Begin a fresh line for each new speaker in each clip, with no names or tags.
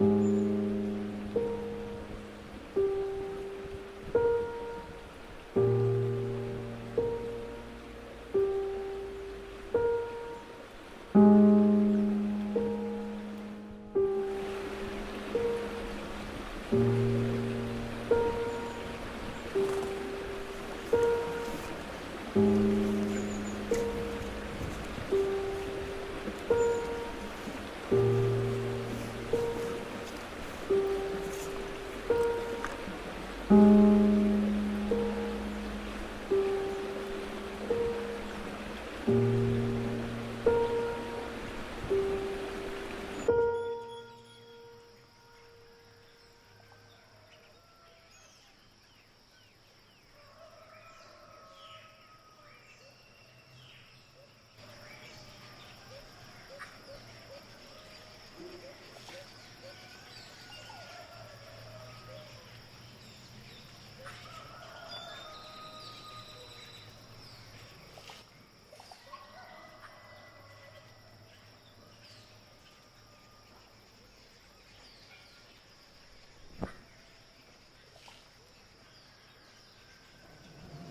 Thank you.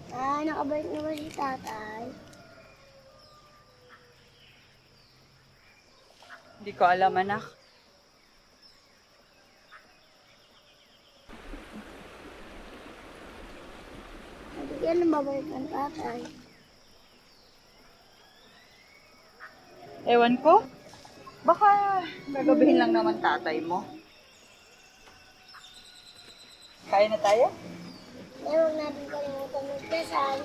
Ah, nakabalik na ba si tatay?
Hindi ko alam, anak.
Hindi kailan babalik ang tatay?
Ewan ko. Baka gagabihin lang naman tatay mo. Kaya na tayo?
Eh, huwag natin kalimutan magdasal.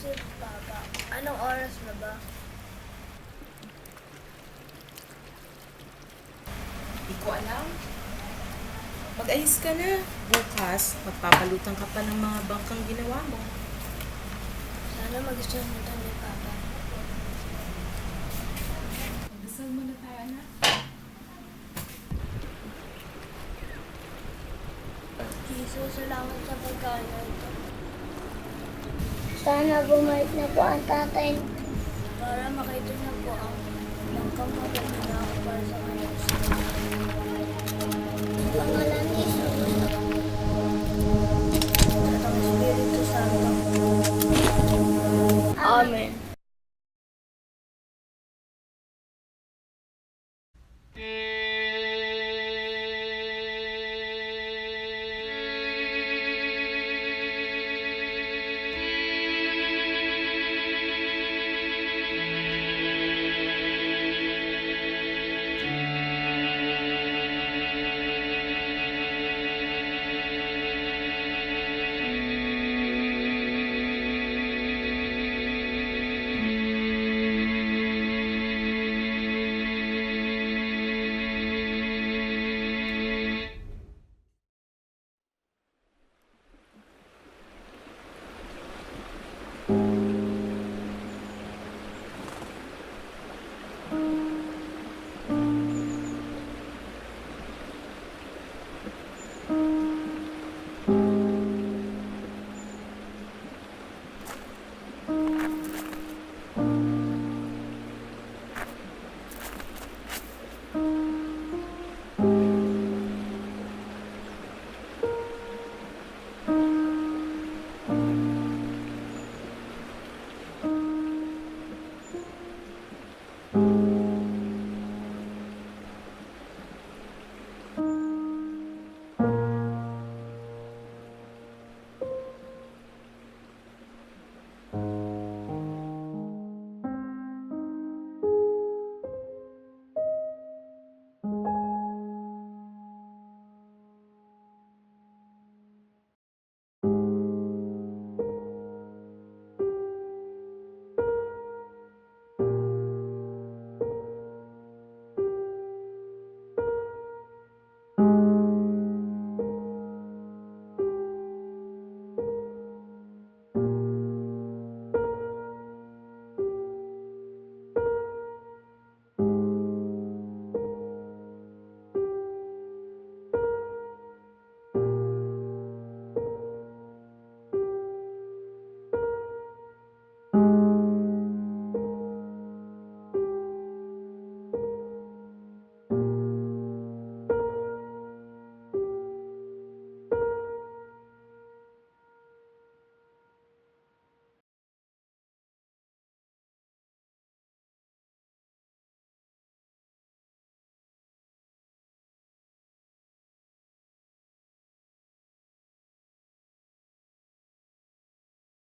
Babalik si Papa? Anong oras na ba?
Hindi ko alam. Mag-ayos ka na. Bukas, magpapalutan ka pa ng mga bangkang ginawa mo.
Sana magustuhan ni Papa.
Magdasal muna tayo, anak.
Jesus, salamat sa pagkain. Sana bumalik na po ang tatay para makita na po ang langkang kapag na para sa kanya. Pangalan